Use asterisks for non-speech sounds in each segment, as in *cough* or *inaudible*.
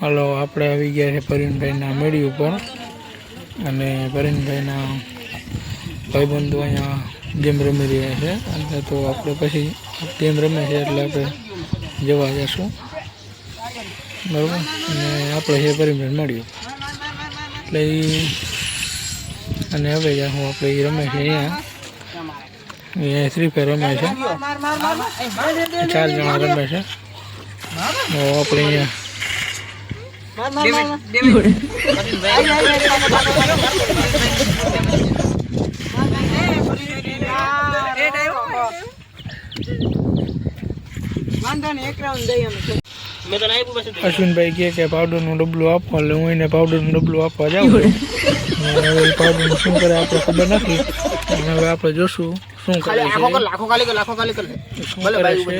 હાલો, આપણે આવી ગયા છે પરીનભાઈના મેળી ઉપર. અને પરીનભાઈના ભાઈબંધો અહીંયા ગેમ રમી રહ્યા છે. અને તો આપણે પછી ગેમ રમે છે એટલે આપણે જવા જશું બરાબર? અને આપણે છે પરીનભાઈ મળ્યું એટલે એ અને હવે હું આપણે એ રમે છે અહીંયા. અહીંયા ફ્રી ફાયર રમે છે. ચાર જણા રમે છે. આપણે અહીંયા અશ્વિનભાઈ કહે કે પાવડરનું ડબલું આપો એટલે હું એને પાવડરનું ડબલું આપવા જાઉં હવે પાવડરનું શું કરે આપણે ખબર નથી. અને હવે આપણે જોશું શું કરે છે.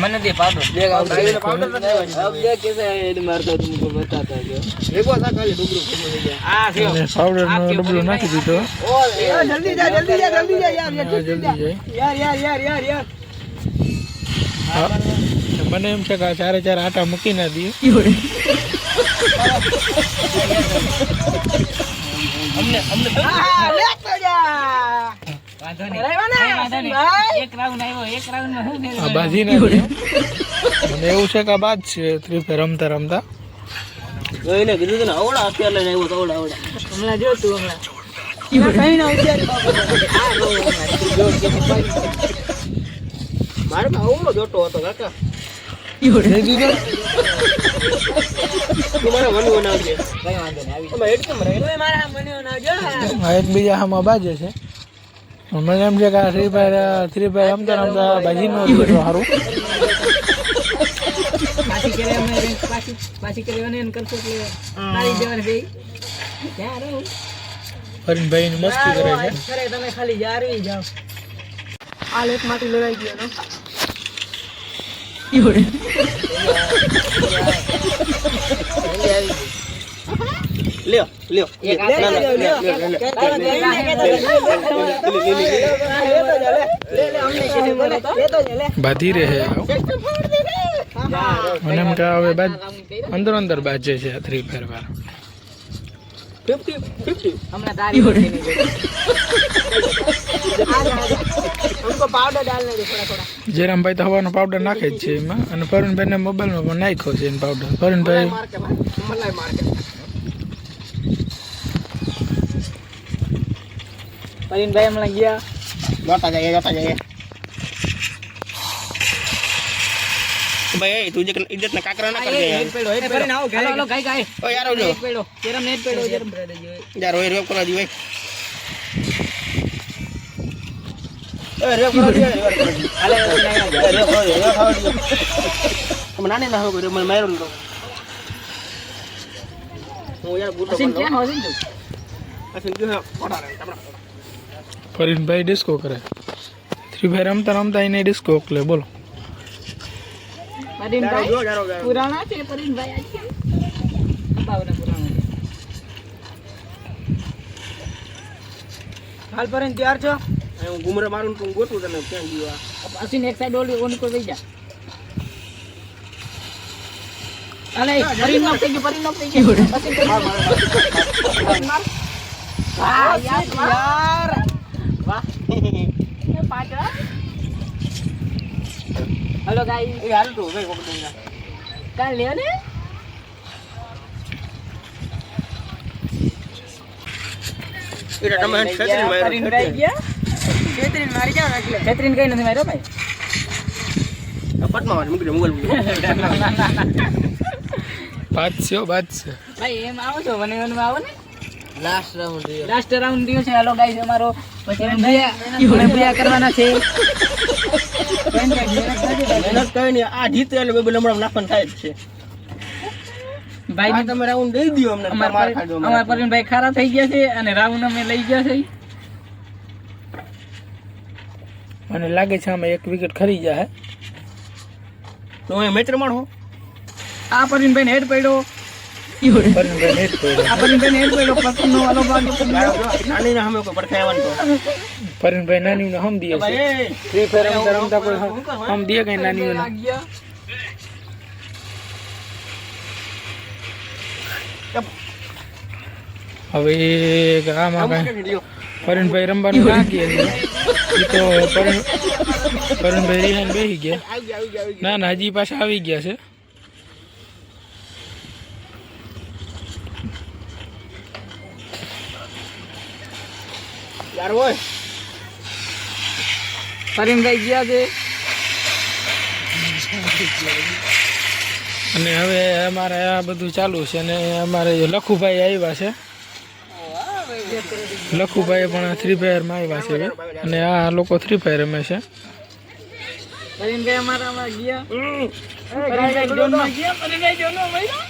મને દે પાડો બે ગાવ પાડો અબ દે કેસે એડ મારતા તુમકો બતાતા જો એક વાર ખાલી ડુબરો આ થયો પાવડર નો ડુબરો નાખી દીધો. ઓ જલ્દી જા જલ્દી જા જલ્દી જા યાર યાર જલ્દી જા. યાર યાર યાર યાર મને એમ છે કે ચારે ચાર આટા મૂકી ના દઈએ અમને. અમને વાંધો નહીં. ભાઈ. એક રાઉન્ડ આવ્યો એક રાઉન્ડમાં બાજી ના દઈએ એવું છે? કે આ બાદ છે ફેર રમતા રમતા. જોઈને કીધું તને આવડા અત્યારે લઈને આવ્યો તો આવડા આવડા. હમણાં જો તું હમણાં. કઈ ના અત્યારે મારે આવડો જોતો હતો કાકા. એકબીજા બાજે છે. મને એમ છે કે આ શ્રી ભાઈ શ્રી ભાઈ એમ તો રમતા બાજી નો સારું પાછી કરે અમે પાછી પાછી કરે અને એને કરશો એટલે તારી જવાને બે ક્યાં રહું ફરીને ની મસ્તી કરે છે. કરે તમે ખાલી જારવી જાવ આ લેટ માટી લડાઈ ગયો ને લ્યો *laughs* લ્યો લ્યો બાધી રહે. મને એમ કે હવે બાદ અંદર અંદર બાજે છે થ્રી ફેરવા *laughs* જયરામભાઈ તો હવાનો પાવડર નાખે જ છે એમાં. અને ફરુણભાઈ ને મોબાઈલમાં પણ નાખ્યો છે પાવડર ફરુણભાઈ પરિણભાઈ હમણાં ગયા જોતા જઈએ જોતા જઈએ ભાઈ તું જે ઇજ્જત ના કાકરા ના કરજે યાર પેડો એ પેડો આવો ગાય આવો ગાય ગાય ઓ યાર ઓજો પેડો કેરમ ને પેડો કેરમ યાર ઓય રેવ કરો દી ભાઈ એ રેવ કરો દી અલે રેવ કરો રેવ ખાવ દી મને નાની ના હો મને માર્યો લો હું યાર ગુટો અસિન કેમ અસિન તું અસિન જો પડા રે તમારા ફરીનભાઈ ડિસ્કો કરે ફ્રી ફાયર રમતા રમતા એને ડિસ્કો ઓકલે બોલો પુરાણા છે. હાલ પરેન તૈયાર છો હું ગુમરે મારું તું ગોતું તને ક્યાં ગયો આ હસીન એક સાઈડ ઓલી ઓન કોઈ જા. અલે, પરીન knock થઈ ગયો પરીન knock થઈ ગયો માર. યાર. વાહ. એ પાછળ. Hello guys. એ હાલ તું ભાઈ કોક દઈને કાલ લ્યો ને. એ તમે છત્રી મારી પરીનભાઈ ગયા. છત્રી મારી જાવ એટલે. છત્રીને કઈ નથી માર્યો ભાઈ? પટમાં મૂકી દે બાદ છે બાદ છે ભાઈ એમ આવો છો વને વનમાં આવો ને. લાસ્ટ રાઉન્ડ લાસ્ટ રાઉન્ડ રહ્યો છે. હાલો ગાઈસ અમારો પછી અમે ભૂયા અમે ભૂયા કરવાના છે. મહેનત કઈ નહીં આ જીતે એટલે બે લમડા નાખવાનું થાય જ છે. ભાઈ આ તમે રાઉન્ડ દઈ દો અમને અમાર માર ખાજો ખારા થઈ ગયા છે અને રાઉન્ડ અમે લઈ ગયા છે. મને લાગે છે આમાં એક વિકેટ ખરી જાય તો એ મેચ રમાડો. આ આ પરવીનભાઈ હેડ પડ્યો. ફરીનભાઈ નાની ને હમ દીએ ફ્રી ફાયર રમતા રમતા કોઈ હમ દે કઈ નાની હવે આમાં કાંઈ કે રમવાનું એ તો પરેશભાઈ બેસી ગયા. ના ના હજી પાછા આવી ગયા છે. યાર ઓય પરીનભાઈ ગયા છે. અને હવે અમારે આ બધું ચાલુ છે અને અમારે લખુભાઈ આવ્યા છે. લખુભાઈ પણ થ્રી ફાયરમાં આવ્યા છે અને આ લોકો થ્રી ફાયર રમે છે. પરીનભાઈ અમારા માં ગયા. હમ. જોનમાં ગયા પરીનભાઈ જોનમાં મળ્યા?